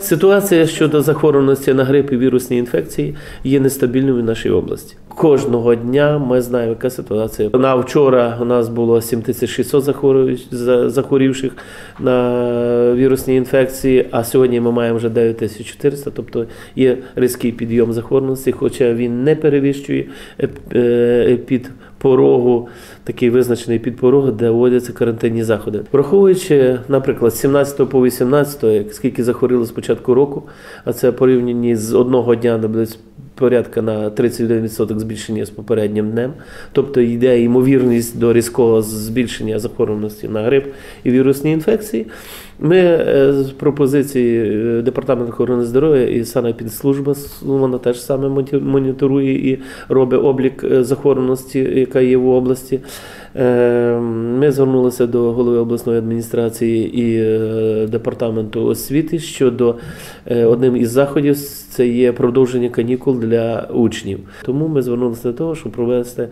Ситуація щодо захворюваності на грип і вірусні інфекції є нестабільною в нашій області. Кожного дня ми знаємо, яка ситуація. На вчора у нас було 7600 захворююч- за- захворівших на вірусні інфекції, а сьогодні ми маємо вже 9400, тобто є різкий підйом захворюваності, хоча він не перевищує е, під порогу, такий визначений під порогу, де вводяться карантинні заходи. Враховуючи, наприклад, з 17 по 18, скільки захворіло з початку року, а це порівняні з одного дня на порядка на 31% збільшення з попереднім днем. Тобто йде ймовірність до різкого збільшення захворюваності на грип і вірусні інфекції. Ми е, з пропозиції е, Департаменту охорони здоров'я і санепідслужба, вона теж саме моніторує і робить облік е, захворюваності, яка є в області. Е, Ми звернулися до голови обласної адміністрації і е, департаменту освіти щодо е, одним із заходів це є продовження канікул для учнів. Тому ми звернулися до того, щоб провести.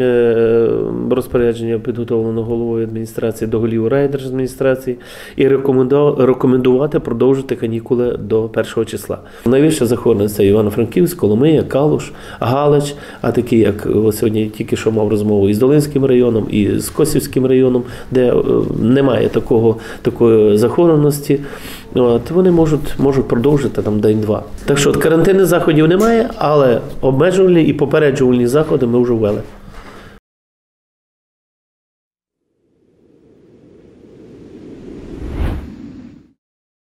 Е, Розпорядження підготовлено головою адміністрації до голів райдержадміністрації і рекоменду- рекомендувати продовжити канікули до 1 числа. Найвища захворюваність це Івано-Франківськ, Коломия, Калуш, Галич, а такі, як сьогодні тільки що мав розмову із Долинським районом, і з Косівським районом, де е, немає такого, такої захворюваності. От, вони можуть, можуть продовжити там день-два. Так що карантинних заходів немає, але обмежувальні і попереджувальні заходи ми вже ввели.